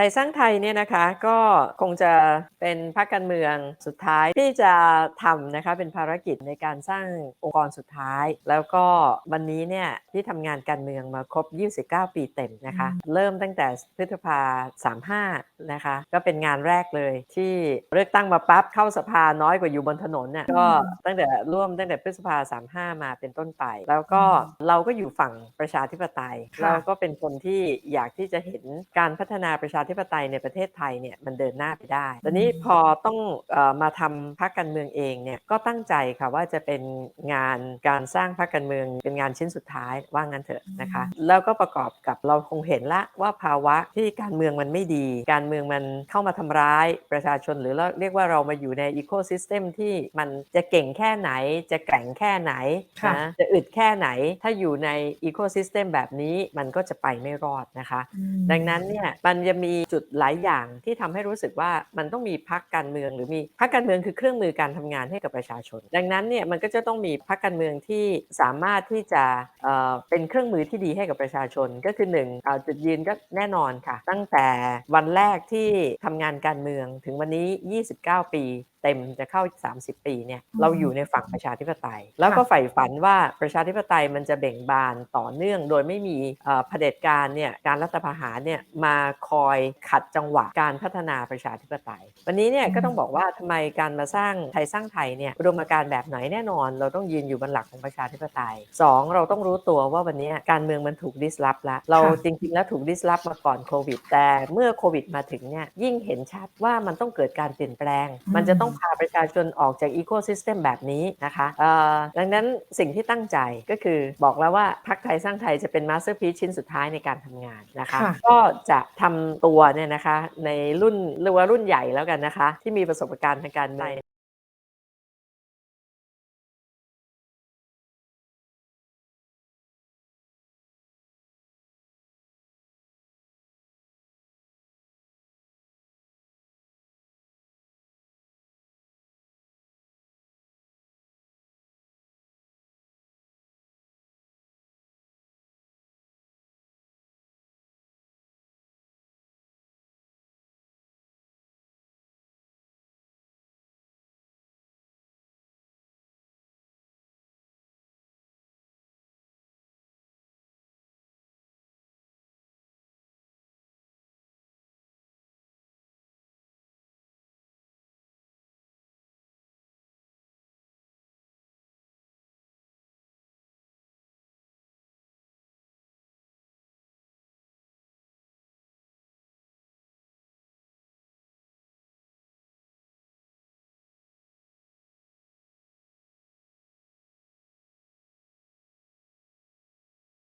ไทยสร้างไทยเนี่ยนะคะก็คงจะเป็นพรรคการเมืองสุดท้ายที่จะทำนะคะเป็นภารกิจในการสร้างองค์กรสุดท้าย แล้วก็วันนี้เนี่ยที่ทำงานการเมืองมาครบ 29 ปีเต็มนะคะ เริ่มตั้งแต่พฤษภา35 นะคะ ก็เป็นงานแรกเลยที่เลือกตั้งมาปั๊บเข้าสภาน้อยกว่าอยู่บนถนนเนี่ยก็ตั้งแต่ร่วมตั้งแต่พฤษภา35 มาเป็นต้นไป แล้วก็เราก็อยู่ฝั่งประชาธิปไตยค่ะเราก็เป็นคนที่อยากที่จะเห็นการพัฒนาประชาธิปไตยในประเทศไทยเนี่ยมันเดินหน้าไปได้ตอนนี้พอต้องเออมาทำพรรคการเมืองเองเนี่ยก็ตั้งใจค่ะว่าจะเป็นงานการสร้างพรรคการเมือง เป็นงานชิ้นสุดท้ายว่างั้นเถอะนะคะ แล้วก็ประกอบกับเราคงเห็นละว่าภาวะที่การเมืองมันไม่ดี การเมืองมันเข้ามาทำร้ายประชาชนหรือเราเรียกว่าเรามาอยู่ในอีโคซิสเต็มที่มันจะเก่งแค่ไหน จะแกร่งแค่ไหนค่ะนะจะอึดแค่ไหน ถ้าอยู่ในอีโคซิสเต็มแบบนี้มันก็จะไปไม่รอดนะคะ ดังนั้นเนี่ยมันจะมีจุดหลายอย่างที่ทำให้รู้สึกว่ามันต้องมีพักการเมืองหรือมีพักการเมืองคือเครื่องมือการทำงานให้กับประชาชน ดังนั้นเนี่ยมันก็จะต้องมีพักการเมืองที่สามารถที่จะเเป็นเครื่องมือที่ดีให้กับประชาชนก็คือหนึ่งจุดยืนก็แน่นอนค่ะ ตั้งแต่วันแรกที่ทำงานการเมืองถึงวันนี้ 29 ปี เต็มจะเข้า 30 ปีเนี่ยอืมเราอยู่ในฝั่งประชาธิปไตย แล้วก็ใฝ่ฝันว่าประชาธิปไตยมันจะเบ่งบานต่อเนื่อง โดยไม่มีเอ่อเผด็จการเนี่ยการรัฐประหารเนี่ยมาคอยขัดจังหวะการพัฒนาประชาธิปไตย วันนี้เนี่ยอืมก็ต้องบอกว่าทำไมการมาสร้างไทยสร้างไทยเนี่ยอุดมการณ์แบบไหนแน่นอน เราต้องยืนอยู่บนหลักของประชาธิปไตยสองเราต้องรู้ตัวว่าวันนี้การเมืองมันถูกดิสลอฟแล้วเราค่ะจริงๆแล้วถูกดิสลอฟมาก่อนโควิดแต่เมื่อโควิดมาถึงเนี่ยยิ่งเห็นชัดว่ามันต้องเกิดการเปลี่ยนแปลง มันจะต้องพาประชาชนออกจากอีโคซิสเต็มแบบนี้นะคะเอ่อดังนั้นสิ่งที่ตั้งใจก็คือบอกแล้วว่าพรรคไทยสร้างไทยจะเป็นมาสเตอร์พีชิ้นสุดท้ายในการทำงานนะคะค่ะก็จะทำตัวเนี่ยนะคะในรุ่นเรียกว่ารุ่นใหญ่แล้วกันนะคะ ที่มีประสบการณ์ทางการเมือง